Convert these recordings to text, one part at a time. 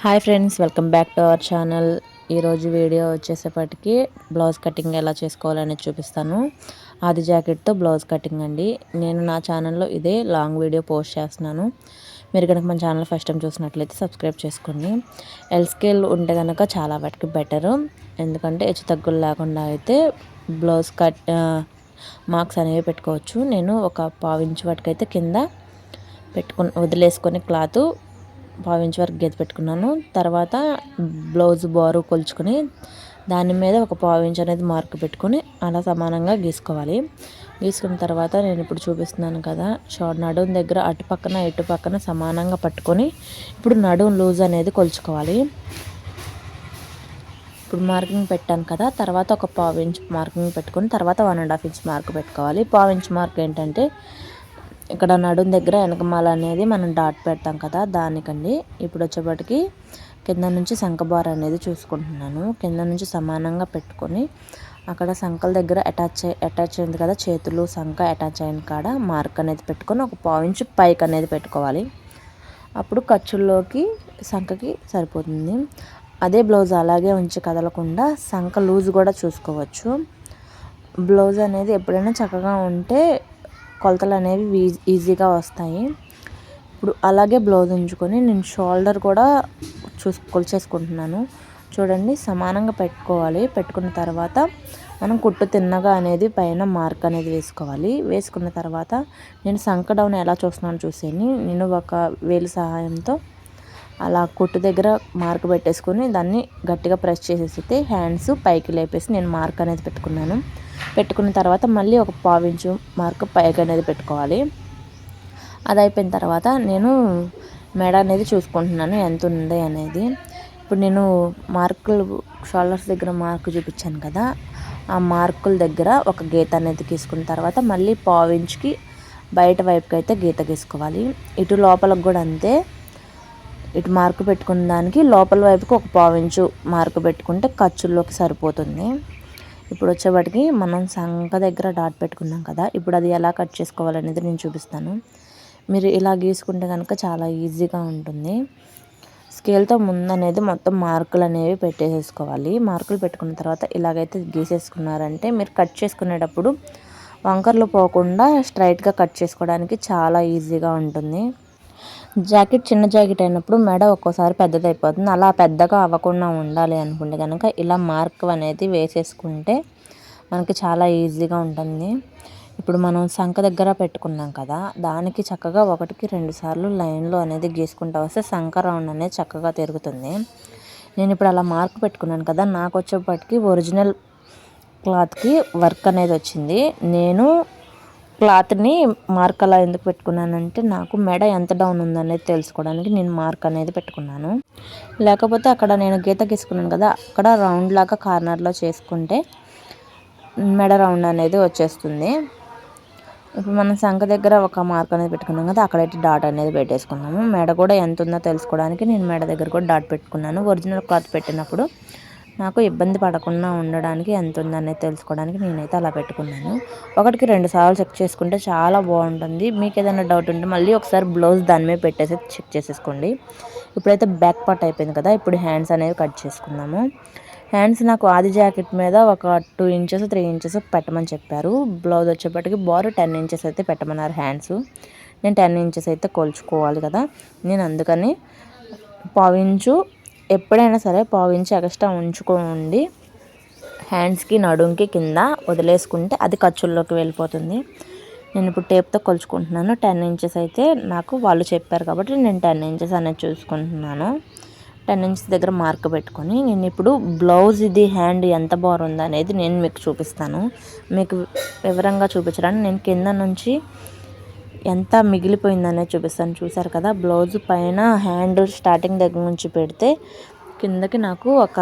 Hi friends welcome back to our channel. ఈరోజు video వచ్చేసేపటికి blouse cutting ఎలా చేసుకోవాలని చూపిస్తాను. ఆది జాకెట్తో బ్లౌజ్ కటింగ్ అండి. నేను నా ఛానల్లో ఇదే లాంగ్ వీడియో పోస్ట్ చేస్తున్నాను. మీరు కనుక మన ఛానల్ ఫస్ట్ టైం చూసినట్లయితే సబ్స్క్రైబ్ చేసుకోండి. ఎల్ స్కేల్ ఉంటే కనుక చాలా వాటికి బెటరు ఎందుకంటే హెచ్చు తగ్గులు లేకుండా అయితే బ్లౌజ్ కట్ మార్క్స్ అనేవి పెట్టుకోవచ్చు. నేను ఒక పావు ఇంచు వాటికైతే కింద పెట్టుకుని వదిలేసుకొని క్లాత్ పావించి వరకు గీత పెట్టుకున్నాను. తర్వాత బ్లౌజ్ బారు కొలుచుకొని దాని మీద ఒక పావించి అనేది మార్క్ పెట్టుకొని అలా సమానంగా గీసుకోవాలి. గీసుకున్న తర్వాత నేను ఇప్పుడు చూపిస్తున్నాను కదా షార్ట్ నడుం దగ్గర అటు పక్కన ఇటు పక్కన సమానంగా పట్టుకొని ఇప్పుడు నడుం లూజ్ అనేది కొలుచుకోవాలి. ఇప్పుడు మార్కింగ్ పెట్టాను కదా తర్వాత ఒక పావు ఇంచ్ మార్కింగ్ పెట్టుకొని తర్వాత one and half inch mark పెట్టుకోవాలి. పావు ఇంచ్ మార్క్ ఏంటంటే ఇక్కడ నడుం దగ్గర వెనకమాల అనేది మనం డాట్ పెడతాం కదా దానికండి. ఇప్పుడు వచ్చేప్పటికి కింద నుంచి శంఖబార్ అనేది చూసుకుంటున్నాను. కింద నుంచి సమానంగా పెట్టుకొని అక్కడ సంకల దగ్గర అటాచ్ అటాచ్ అయింది కదా చేతులు సంఖ అటాచ్ అయిన కాడ మార్క్ అనేది పెట్టుకొని ఒక పాయింట్ పైక్ అనేది పెట్టుకోవాలి. అప్పుడు ఖర్చుల్లోకి సంఖకి సరిపోతుంది. అదే బ్లౌజ్ అలాగే ఉంచి కదలకుండా సంఖ లూజ్ కూడా చూసుకోవచ్చు. బ్లౌజ్ అనేది ఎప్పుడైనా చక్కగా ఉంటే కొలతలు అనేవి ఈజీగా వస్తాయి. ఇప్పుడు అలాగే బ్లౌజ్ ఉంచుకొని నేను షోల్డర్ కూడా చూసి కొలిచేసుకుంటున్నాను. చూడండి సమానంగా పెట్టుకోవాలి. పెట్టుకున్న తర్వాత మనం కుట్టు తిన్నగా అనేది పైన మార్క్ అనేది వేసుకోవాలి. వేసుకున్న తర్వాత నేను సంక డౌన్ ఎలా చూస్తున్నాను చూసేని నేను ఒక వేలు సహాయంతో అలా కుట్టు దగ్గర మార్క్ పెట్టేసుకొని దాన్ని గట్టిగా ప్రెస్ చేసేస్తే హ్యాండ్స్ పైకి లేపేసి నేను మార్క్ అనేది పెట్టుకున్నాను. పెట్టుకున్న తర్వాత మళ్ళీ ఒక పావించు మార్క్ పైకి అనేది పెట్టుకోవాలి. అది అయిపోయిన తర్వాత నేను మెడ అనేది చూసుకుంటున్నాను ఎంత ఉంది అనేది. ఇప్పుడు నేను మార్కులు షోల్డర్స్ దగ్గర మార్క్ చూపించాను కదా ఆ మార్కుల దగ్గర ఒక గీత అనేది తీసుకున్న తర్వాత మళ్ళీ పావించుకి బయట వైపుకి అయితే గీత గీసుకోవాలి. ఇటు లోపలకు కూడా అంతే. ఇటు మార్కు పెట్టుకున్న దానికి లోపల వైపుకి ఒక పావించు మార్కు పెట్టుకుంటే ఖర్చుల్లోకి సరిపోతుంది. ఇప్పుడు వచ్చేవాటికి మనం సంఖ దగ్గర డాట్ పెట్టుకున్నాం కదా ఇప్పుడు అది ఎలా కట్ చేసుకోవాలనేది నేను చూపిస్తాను. మీరు ఇలా గీసుకుంటే కనుక చాలా ఈజీగా ఉంటుంది. స్కేల్తో ముందు అనేది మొత్తం మార్కులు అనేవి పెట్టేసేసుకోవాలి. మార్కులు పెట్టుకున్న తర్వాత ఇలాగైతే గీసేసుకున్నారంటే మీరు కట్ చేసుకునేటప్పుడు వంకర్లు పోకుండా స్ట్రైట్గా కట్ చేసుకోవడానికి చాలా ఈజీగా ఉంటుంది. జాకెట్ చిన్న జాకెట్ అయినప్పుడు మెడ ఒక్కోసారి పెద్దదైపోతుంది. అలా పెద్దగా అవ్వకుండా ఉండాలి అనుకుంటే కనుక ఇలా మార్క్ అనేది వేసేసుకుంటే మనకి చాలా ఈజీగా ఉంటుంది. ఇప్పుడు మనం సంఖ దగ్గర పెట్టుకున్నాం కదా దానికి చక్కగా ఒకటికి రెండు సార్లు లైన్లో అనేది గీసుకుంటా వస్తే సంఖ రౌండ్ అనేది చక్కగా తిరుగుతుంది. నేను ఇప్పుడు అలా మార్క్ పెట్టుకున్నాను కదా నాకు వచ్చేప్పటికి ఒరిజినల్ క్లాత్కి వర్క్ అనేది వచ్చింది. నేను క్లాత్ని మార్క్ అలా ఎందుకు పెట్టుకున్నానంటే నాకు మెడ ఎంత డౌన్ ఉందనేది తెలుసుకోవడానికి నేను మార్క్ అనేది పెట్టుకున్నాను. లేకపోతే అక్కడ నేను గీత గీసుకున్నాను కదా అక్కడ రౌండ్ లాగా కార్నర్లో చేసుకుంటే మెడ రౌండ్ అనేది వచ్చేస్తుంది. ఇప్పుడు మనం సంఖ దగ్గర ఒక మార్క్ అనేది పెట్టుకున్నాం కదా అక్కడైతే డాట్ అనేది పెట్టేసుకున్నాము. మెడ కూడా ఎంత ఉందో తెలుసుకోవడానికి నేను మెడ దగ్గర కూడా డాట్ పెట్టుకున్నాను. ఒరిజినల్ క్లాత్ పెట్టినప్పుడు నాకు ఇబ్బంది పడకుండా ఉండడానికి ఎంత ఉందనేది తెలుసుకోవడానికి నేనైతే అలా పెట్టుకున్నాను. ఒకటికి రెండు సార్లు చెక్ చేసుకుంటే చాలా బాగుంటుంది. మీకు ఏదైనా డౌట్ ఉంటే మళ్ళీ ఒకసారి బ్లౌజ్ దాని మీద పెట్టేసి చెక్ చేసేసుకోండి. ఇప్పుడైతే బ్యాక్ పార్ట్ అయిపోయింది కదా ఇప్పుడు హ్యాండ్స్ అనేవి కట్ చేసుకుందాము. హ్యాండ్స్ నాకు ఆది జాకెట్ మీద ఒక టూ ఇంచెస్ త్రీ ఇంచెస్ పెట్టమని చెప్పారు. బ్లౌజ్ వచ్చేప్పటికి బారు టెన్ ఇంచెస్ అయితే పెట్టమన్నారు హ్యాండ్స్. నేను టెన్ ఇంచెస్ అయితే కొలుచుకోవాలి కదా. నేను అందుకని పావించు ఎప్పుడైనా సరే పావు ఎక్స్ట్రా ఉంచుకోండి. హ్యాండ్స్కి నడుంకి కింద వదిలేసుకుంటే అది ఖర్చుల్లోకి వెళ్ళిపోతుంది. నేను ఇప్పుడు టేప్తో కొలుచుకుంటున్నాను. టెన్ ఇంచెస్ అయితే నాకు వాళ్ళు చెప్పారు కాబట్టి నేను టెన్ ఇంచెస్ అనేది చూసుకుంటున్నాను. టెన్ ఇంచెస్ దగ్గర మార్క్ పెట్టుకొని నేను ఇప్పుడు బ్లౌజ్ ఇది హ్యాండ్ ఎంత బాగుంది అనేది నేను మీకు చూపిస్తాను. మీకు వివరంగా చూపించడానికి నేను కింద నుంచి ఎంత మిగిలిపోయిందనేది చూపిస్తాను. చూసారు కదా బ్లౌజ్ పైన హ్యాండ్ స్టార్టింగ్ దగ్గర నుంచి పెడితే కిందకి నాకు ఒక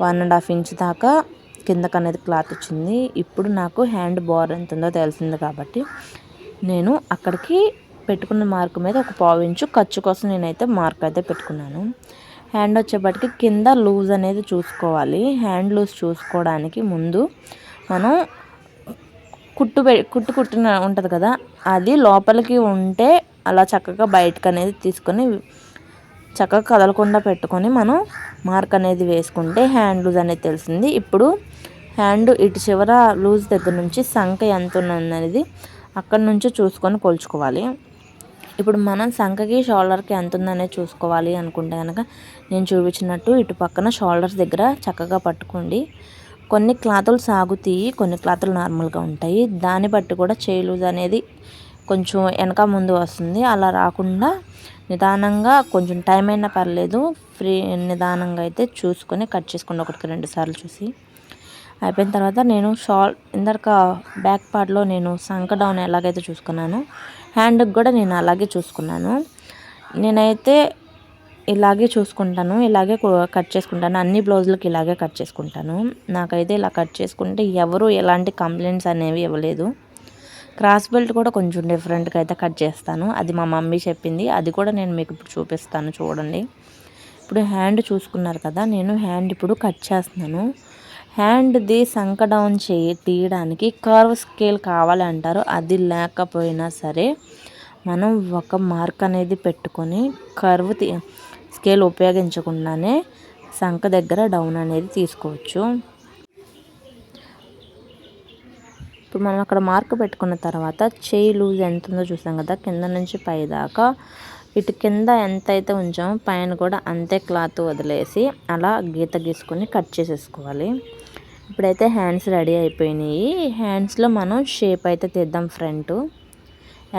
వన్ అండ్ హాఫ్ ఇంచ్ దాకా కిందకి అనేది క్లాత్ వచ్చింది. ఇప్పుడు నాకు హ్యాండ్ బోర్ ఎంత ఉందో తెలిసింది కాబట్టి నేను అక్కడికి పెట్టుకున్న మార్క్ మీద ఒక పావు ఇంచు ఖర్చు కోసం నేనైతే మార్క్ అయితే పెట్టుకున్నాను. హ్యాండ్ వచ్చేప్పటికి కింద లూజ్ అనేది చూసుకోవాలి. హ్యాండ్ లూజ్ చూసుకోవడానికి ముందు మనం కుట్టు కుట్టు కుట్టిన ఉంటుంది కదా అది లోపలికి ఉంటే అలా చక్కగా బయటకు అనేది తీసుకొని చక్కగా కదలకుండా పెట్టుకొని మనం మార్క్ అనేది వేసుకుంటే హ్యాండ్ లూజ్ అనేది తెలిసింది. ఇప్పుడు హ్యాండ్ ఇటు చివర లూజ్ దగ్గర నుంచి సంఖ ఎంత ఉన్నది అక్కడి నుంచి చూసుకొని కొలుచుకోవాలి. ఇప్పుడు మనం సంఖకి షోల్డర్కి ఎంత ఉందనేది చూసుకోవాలి అనుకుంటే కనుక నేను చూపించినట్టు ఇటు పక్కన షోల్డర్స్ దగ్గర చక్కగా పట్టుకోండి. కొన్ని క్లాతులు సాగుతాయి కొన్ని క్లాతులు నార్మల్గా ఉంటాయి. దాన్ని బట్టి కూడా చేయి లూజ్ అనేది కొంచెం వెనక ముందు వస్తుంది. అలా రాకుండా నిదానంగా కొంచెం టైం అయినా పర్లేదు. ఫ్రీ నిదానంగా అయితే చూసుకొని కట్ చేసుకోండి. ఒకటికి రెండు సార్లు చూసి. అయిపోయిన తర్వాత నేను షాల్ ఇందాక బ్యాక్ పార్ట్లో నేను సంక డౌన్ ఎలాగైతే చూసుకున్నాను హ్యాండ్కి కూడా నేను అలాగే చూసుకున్నాను. నేనైతే ఇలాగే చూసుకుంటాను ఇలాగే కట్ చేసుకుంటాను. అన్ని బ్లౌజులకు ఇలాగే కట్ చేసుకుంటాను. నాకైతే ఇలా కట్ చేసుకుంటే ఎవరు ఎలాంటి కంప్లైంట్స్ అనేవి ఇవ్వలేదు. క్రాస్ బెల్ట్ కూడా కొంచెం డిఫరెంట్గా అయితే కట్ చేస్తాను. అది మా మమ్మీ చెప్పింది. అది కూడా నేను మీకు ఇప్పుడు చూపిస్తాను చూడండి. ఇప్పుడు హ్యాండ్ చూసుకున్నారు కదా నేను హ్యాండ్ ఇప్పుడు కట్ చేస్తున్నాను. హ్యాండ్ది సంక డౌన్ చేయి తీయడానికి కర్వ్ స్కేల్ కావాలంటారు అది లేకపోయినా సరే మనం ఒక మార్క్ అనేది పెట్టుకొని కర్వ్ తీ స్కేల్ ఉపయోగించకుండానే సంఖ దగ్గర డౌన్ అనేది తీసుకోవచ్చు. ఇప్పుడు మనం అక్కడ మార్క్ పెట్టుకున్న తర్వాత చేయి లూజ్ ఎంత ఉందో చూసాం కదా కింద నుంచి పై దాకా. ఇటు కింద ఎంత అయితే ఉంచామో పైన కూడా అంతే క్లాత్ వదిలేసి అలా గీత గీసుకొని కట్ చేసేసుకోవాలి. ఇప్పుడైతే హ్యాండ్స్ రెడీ అయిపోయినాయి. హ్యాండ్స్లో మనం షేప్ అయితే తీద్దాం ఫ్రంట్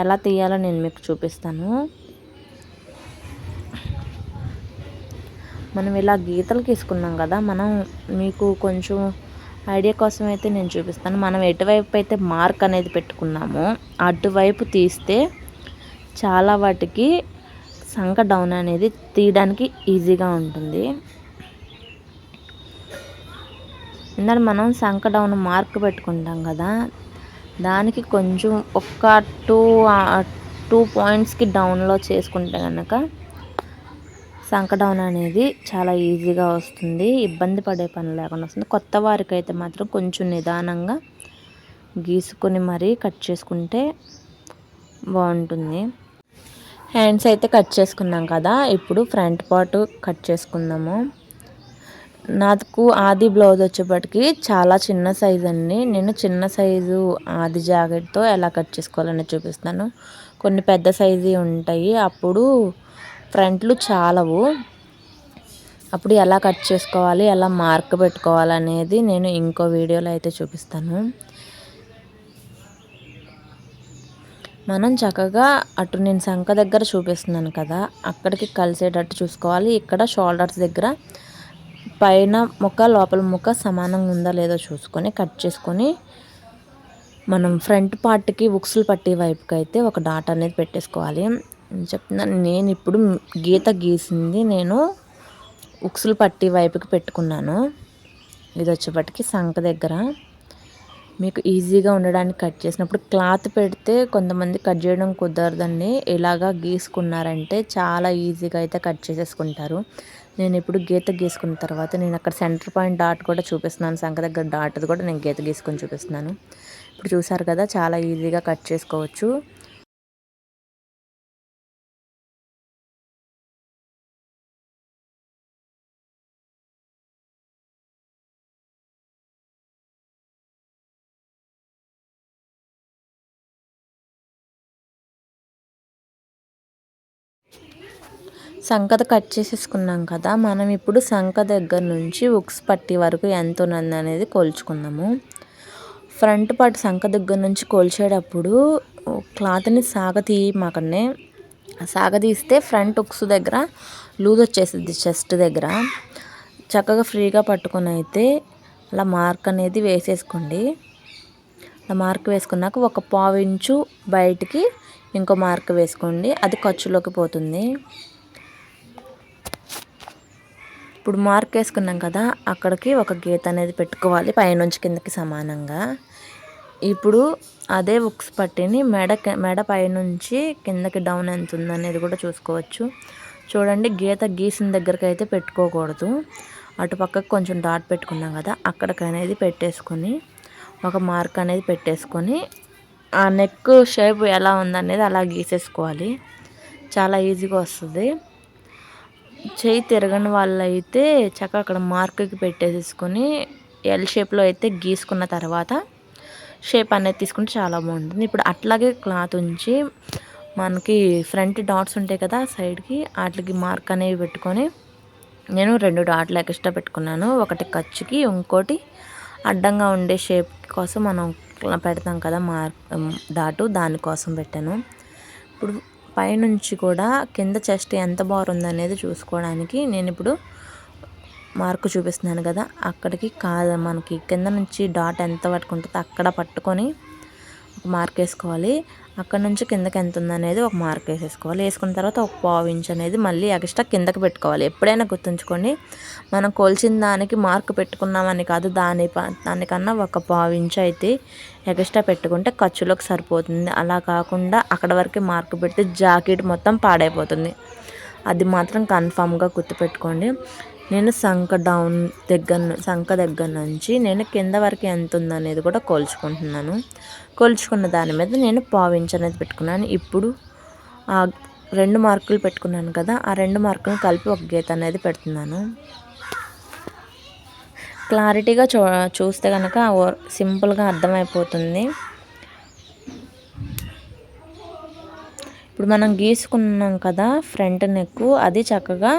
ఎలా తీయాలో నేను మీకు చూపిస్తాను. మనం ఇలా గీతలు గీసుకున్నాం కదా మనం మీకు కొంచెం ఐడియా కోసం అయితే నేను చూపిస్తాను. మనం ఎటువైపు అయితే మార్క్ అనేది పెట్టుకున్నామో అటువైపు తీస్తే చాలా వాటికి సంఖ డౌన్ అనేది తీయడానికి ఈజీగా ఉంటుంది. ఇందాక మనం సంక డౌన్ మార్క్ పెట్టుకుంటాం కదా దానికి కొంచెం ఒక్క టూ టూ పాయింట్స్కి డౌన్లో చేసుకుంటే కనుక సంకడౌన్ అనేది చాలా ఈజీగా వస్తుంది. ఇబ్బంది పడే పని లేకుండా వస్తుంది. కొత్త వారికి అయితే మాత్రం కొంచెం నిదానంగా గీసుకొని మరీ కట్ చేసుకుంటే బాగుంటుంది. హ్యాండ్స్ అయితే కట్ చేసుకున్నాం కదా ఇప్పుడు ఫ్రంట్ పార్ట్ కట్ చేసుకుందాము. నాకు ఆది బ్లౌజ్ వచ్చేప్పటికి చాలా చిన్న సైజు అండి. నేను చిన్న సైజు ఆది జాకెట్తో ఎలా కట్ చేసుకోవాలని చూపిస్తాను. కొన్ని పెద్ద సైజు ఉంటాయి. అప్పుడు ఫ్రంట్లు చాలవు. అప్పుడు ఎలా కట్ చేసుకోవాలి ఎలా మార్క్ పెట్టుకోవాలి అనేది నేను ఇంకో వీడియోలో అయితే చూపిస్తాను. మనం చక్కగా అటు నేను సంఖ దగ్గర చూపిస్తున్నాను కదా అక్కడికి కలిసేటట్టు చూసుకోవాలి. ఇక్కడ షోల్డర్స్ దగ్గర పైన ముక్క లోపల ముక్క సమానంగా ఉందా లేదో చూసుకొని కట్ చేసుకొని మనం ఫ్రంట్ పార్ట్కి ఉక్సులు పట్టే వైపుకి అయితే ఒక డాట్ అనేది పెట్టేసుకోవాలి. చెప్తున్నాను నేను ఇప్పుడు గీత గీసింది నేను ఉక్సులు పట్టి వైపుకి పెట్టుకున్నాను. ఇది వచ్చేపటికి సంక దగ్గర. మీకు ఈజీగా ఉండడానికి కట్ చేసినప్పుడు క్లాత్ పెడితే కొంతమంది కట్ చేయడం కుదరదండి. ఇలాగా గీసుకున్నారంటే చాలా ఈజీగా అయితే కట్ చేసేసుకుంటారు. నేను ఇప్పుడు గీత గీసుకున్న తర్వాత నేను అక్కడ సెంటర్ పాయింట్ డాట్ కూడా చూపిస్తున్నాను. సంఖ దగ్గర డాట్ కూడా నేను గీత గీసుకొని చూపిస్తున్నాను. ఇప్పుడు చూసారు కదా చాలా ఈజీగా కట్ చేసుకోవచ్చు. సంకత కట్ చేసేసుకున్నాం కదా మనం ఇప్పుడు సంక దగ్గర నుంచి ఉక్స్ పట్టి వరకు ఎంత ఉన్నది అనేది కోల్చుకుందాము. ఫ్రంట్ పార్ట్ సంక దగ్గర నుంచి కొలిచేటప్పుడు క్లాత్ని సాగతీయమాకనే సాగతీస్తే ఫ్రంట్ ఉక్స్ దగ్గర లూజ్ వచ్చేసింది చెస్ట్ దగ్గర. చక్కగా ఫ్రీగా పట్టుకొని అయితే అలా మార్క్ అనేది వేసేసుకోండి. అలా మార్క్ వేసుకున్నాక ఒక పావు ఇంచు బయటికి ఇంకో మార్క్ వేసుకోండి అది ఖర్చులోకి పోతుంది. ఇప్పుడు మార్క్ వేసుకున్నాం కదా అక్కడికి ఒక గీత అనేది పెట్టుకోవాలి పైనుంచి కిందకి సమానంగా. ఇప్పుడు అదే ఉక్స్ పట్టిని మెడ మెడ పైనుంచి కిందకి డౌన్ ఎంత ఉందనేది కూడా చూసుకోవచ్చు. చూడండి గీత గీసిన దగ్గరకు అయితే పెట్టుకోకూడదు. అటు పక్కకు కొంచెం డాట్ పెట్టుకున్నాం కదా అక్కడికి అనేది పెట్టేసుకొని ఒక మార్క్ అనేది పెట్టేసుకొని ఆ నెక్ షేప్ ఎలా ఉందనేది అలా గీసేసుకోవాలి. చాలా ఈజీగా వస్తుంది. చేయి తిరగని వాళ్ళైతే చక్కగా అక్కడ మార్క్కి పెట్టేసేసుకొని ఎల్ షేప్లో అయితే గీసుకున్న తర్వాత షేప్ అనేది తీసుకుంటే చాలా బాగుంటుంది. ఇప్పుడు అట్లాగే క్లాత్ ఉంచి మనకి ఫ్రంట్ డాట్స్ ఉంటాయి కదా సైడ్కి వాటికి మార్క్ అనేవి పెట్టుకొని నేను రెండు డాట్లు ఎక్స్ట్రా పెట్టుకున్నాను. ఒకటి ఖర్చుకి ఇంకోటి అడ్డంగా ఉండే షేప్ కోసం మనం పెడతాం కదా మార్క్ డాటు దానికోసం పెట్టాను. ఇప్పుడు పైనుంచి కూడా కింద చెస్ట్ ఎంత బాగుంది అనేది చూసుకోవడానికి నేను ఇప్పుడు మార్క్ చూపిస్తున్నాను కదా అక్కడికి కాదు మనకి కింద నుంచి డాట్ ఎంత పట్టుకుంటుందో అక్కడ పట్టుకొని ఒక మార్క్ వేసుకోవాలి. అక్కడ నుంచి కిందకి ఎంత ఉందనేది ఒక మార్క్ వేసేసుకోవాలి. వేసుకున్న తర్వాత ఒక పావు ఇంచ్ అనేది మళ్ళీ ఎక్స్ట్రా కిందకి పెట్టుకోవాలి. ఎప్పుడైనా గుర్తుంచుకోండి మనం కొలిచిన దానికి మార్క్ పెట్టుకున్నామని కాదు దాని దానికన్నా ఒక పావు ఇంచ్ అయితే ఎక్స్ట్రా పెట్టుకుంటే ఖర్చులోకి సరిపోతుంది. అలా కాకుండా అక్కడ వరకు మార్క్ పెడితే జాకెట్ మొత్తం పాడైపోతుంది. అది మాత్రం కన్ఫామ్గా గుర్తుపెట్టుకోండి. నేను సంక డౌన్ దగ్గర సంక దగ్గర నుంచి నేను కింద వరకు ఎంత ఉందనేది కూడా కొలుచుకుంటున్నాను. కొలుచుకున్న దాని మీద నేను పావించ్ అనేది పెట్టుకున్నాను. ఇప్పుడు ఆ రెండు మార్కులు పెట్టుకున్నాను కదా ఆ రెండు మార్కులు కలిపి ఒక గీత అనేది పెడుతున్నాను. క్లారిటీగా చూ చూస్తే కనుక సింపుల్గా అర్థమైపోతుంది. ఇప్పుడు మనం గీసుకున్నాం కదా ఫ్రంట్ నెక్ అది చక్కగా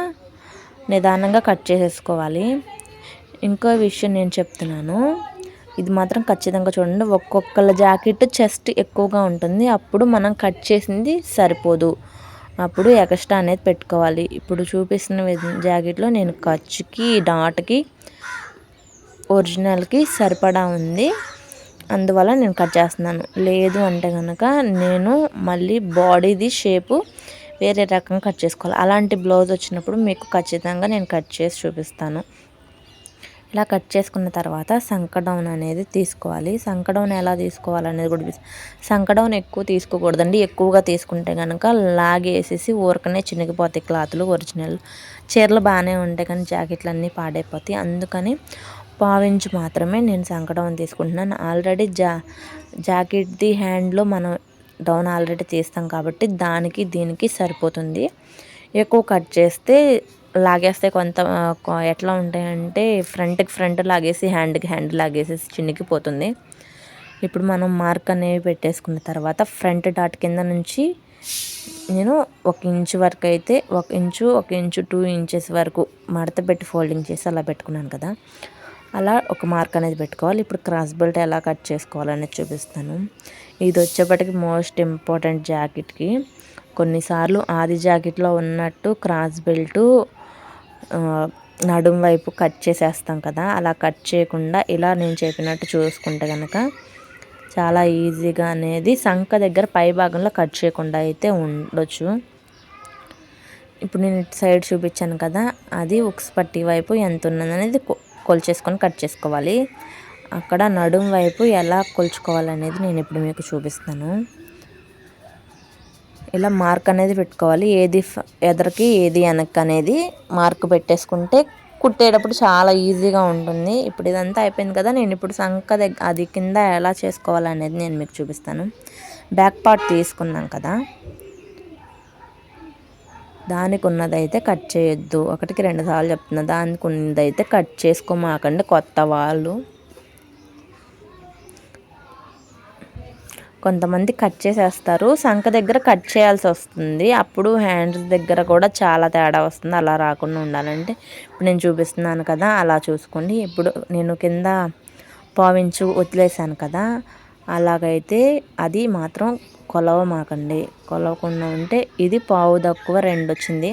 నిదానంగా కట్ చేసేసుకోవాలి. ఇంకో విషయం నేను చెప్తున్నాను. ఇది మాత్రం ఖచ్చితంగా చూడండి. ఒక్కొక్కళ్ళ జాకెట్ చెస్ట్ ఎక్కువగా ఉంటుంది. అప్పుడు మనం కట్ చేసింది సరిపోదు. అప్పుడు ఎక్స్ట్రా అనేది పెట్టుకోవాలి. ఇప్పుడు చూపిస్తున్న జాకెట్లో నేను ఖర్చుకి డాట్కి ఒరిజినల్కి సరిపడా ఉంది. అందువల్ల నేను కట్ చేస్తున్నాను. లేదు అంటే కనుక నేను మళ్ళీ బాడీది షేపు వేరే రకంగా కట్ చేసుకోవాలి. అలాంటి బ్లౌజ్ వచ్చినప్పుడు మీకు ఖచ్చితంగా నేను కట్ చేసి చూపిస్తాను. ఇలా కట్ చేసుకున్న తర్వాత సంకడౌన్ అనేది తీసుకోవాలి. సంకడౌన్ ఎలా తీసుకోవాలనేది కూడా సంకడౌన్ ఎక్కువ తీసుకోకూడదండి. ఎక్కువగా తీసుకుంటే కనుక లాగేసేసి ఊరకనే చినిగిపోతాయి క్లాత్లు ఒరిజినల్. చీరలు బాగానే ఉంటాయి కానీ జాకెట్లు అన్నీ పాడైపోతాయి. అందుకని పావించి మాత్రమే నేను సంకడౌన్ తీసుకుంటున్నాను. ఆల్రెడీ జా జాకెట్ది హ్యాండ్లో మనం డౌన్ ఆల్రెడీ తీస్తాం కాబట్టి దానికి దీనికి సరిపోతుంది. ఎక్కువ కట్ చేస్తే లాగేస్తే కొంత ఎట్లా ఉంటాయంటే ఫ్రంట్కి ఫ్రంట్ లాగేసి హ్యాండ్కి హ్యాండ్ లాగేసేసి చినిగిపోతుంది ఇప్పుడు మనం మార్క్ అనేవి పెట్టేసుకున్న తర్వాత ఫ్రంట్ డాట్ కింద నుంచి నేను ఒక ఇంచు వరకు అయితే ఒక ఇంచు ఒక ఇంచు టూ ఇంచెస్ వరకు మడత పెట్టి ఫోల్డింగ్ చేసి అలా పెట్టుకున్నాను కదా. అలా ఒక మార్క్ అనేది పెట్టుకోవాలి. ఇప్పుడు క్రాస్ బెల్ట్ ఎలా కట్ చేసుకోవాలనేది చూపిస్తాను. ఇది వచ్చేప్పటికి మోస్ట్ ఇంపార్టెంట్ జాకెట్కి. కొన్నిసార్లు ఆది జాకెట్లో ఉన్నట్టు క్రాస్ బెల్ట్ నడుం వైపు కట్ చేసేస్తాం కదా అలా కట్ చేయకుండా ఇలా నేను చెప్పినట్టు చూసుకుంటే కనుక చాలా ఈజీగా అనేది సంఖ దగ్గర పై భాగంలో కట్ చేయకుండా అయితే ఉండొచ్చు. ఇప్పుడు నేను ఇటు సైడ్ చూపించాను కదా అది ఉక్స్ పట్టి వైపు ఎంత ఉన్నదనేది కొలిచేసుకొని కట్ చేసుకోవాలి. అక్కడ నడుం వైపు ఎలా కొలుచుకోవాలనేది నేను ఇప్పుడు మీకు చూపిస్తాను. ఇలా మార్క్ అనేది పెట్టుకోవాలి. ఏది ఎదరికి ఏది వెనక్కి అనేది మార్క్ పెట్టేసుకుంటే కుట్టేటప్పుడు చాలా ఈజీగా ఉంటుంది. ఇప్పుడు ఇదంతా అయిపోయింది కదా నేను ఇప్పుడు సంక దగ్గర అది కింద ఎలా చేసుకోవాలనేది నేను మీకు చూపిస్తాను. బ్యాక్ పార్ట్ తీసుకున్నాం కదా దానికి ఉన్నదైతే కట్ చేయొద్దు. ఒకటికి రెండు సార్లు చెప్తున్నా దానికి ఉన్నదైతే కట్ చేసుకోమాకండి కొత్త వాళ్ళు. కొంతమంది కట్ చేసేస్తారు. సంఖ దగ్గర కట్ చేయాల్సి వస్తుంది. అప్పుడు హ్యాండ్స్ దగ్గర కూడా చాలా తేడా వస్తుంది. అలా రాకుండా ఉండాలంటే ఇప్పుడు నేను చూపిస్తున్నాను కదా అలా చూసుకోండి. ఇప్పుడు నేను కింద పావించు వదిలేసాను కదా అలాగైతే అది మాత్రం కొలవ మాకండి కొలవకుండా ఉంటే ఇది పావు తక్కువ రెండు వచ్చింది.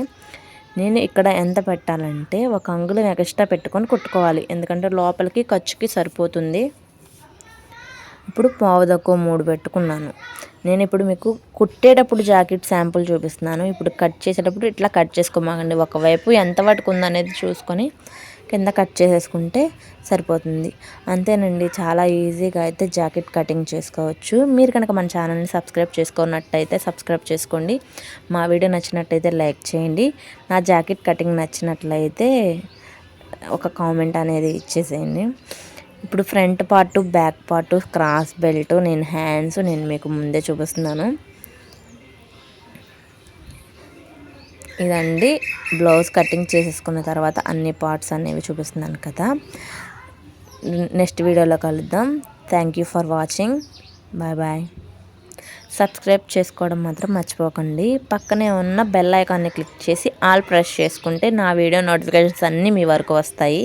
నేను ఇక్కడ ఎంత పెట్టాలంటే ఒక అంగుళం ఎక్స్ట్రా పెట్టుకొని కుట్టుకోవాలి. ఎందుకంటే లోపలికి ఖర్చుకి సరిపోతుంది. ఇప్పుడు పావు తక్కువ మూడు పెట్టుకున్నాను. నేను ఇప్పుడు మీకు కుట్టేటప్పుడు జాకెట్ శాంపుల్ చూపిస్తున్నాను. ఇప్పుడు కట్ చేసేటప్పుడు ఇట్లా కట్ చేసుకోమాకండి. ఒకవైపు ఎంత పట్టుకుందనేది చూసుకొని కింద కట్ చేసేసుకుంటే సరిపోతుంది. అంతేనండి చాలా ఈజీగా అయితే జాకెట్ కటింగ్ చేసుకోవచ్చు. మీరు కనుక మన ఛానల్ని సబ్స్క్రైబ్ చేసుకున్నట్టయితే సబ్స్క్రైబ్ చేసుకోండి. మా వీడియో నచ్చినట్టయితే లైక్ చేయండి. నా జాకెట్ కటింగ్ నచ్చినట్లయితే ఒక కామెంట్ అనేది ఇచ్చేసేయండి. ఇప్పుడు front part back part cross belt నేను హ్యాండ్స్ నేను మీకు ముందే చూపిస్తున్నాను. ఇదండి బ్లౌజ్ కటింగ్ చేసేసుకున్న తర్వాత అన్ని పార్ట్స్ అనేవి చూపిస్తున్నాను కదా. నెక్స్ట్ వీడియోలో కలుద్దాం. Thank you for watching bye bye subscribe చేసుకోవడం మాత్రం మర్చిపోకండి. పక్కనే ఉన్న బెల్ ఐకాన్ని క్లిక్ చేసి ఆల్ ప్రెస్ చేసుకుంటే నా వీడియో నోటిఫికేషన్స్ అన్నీ మీ వరకు వస్తాయి.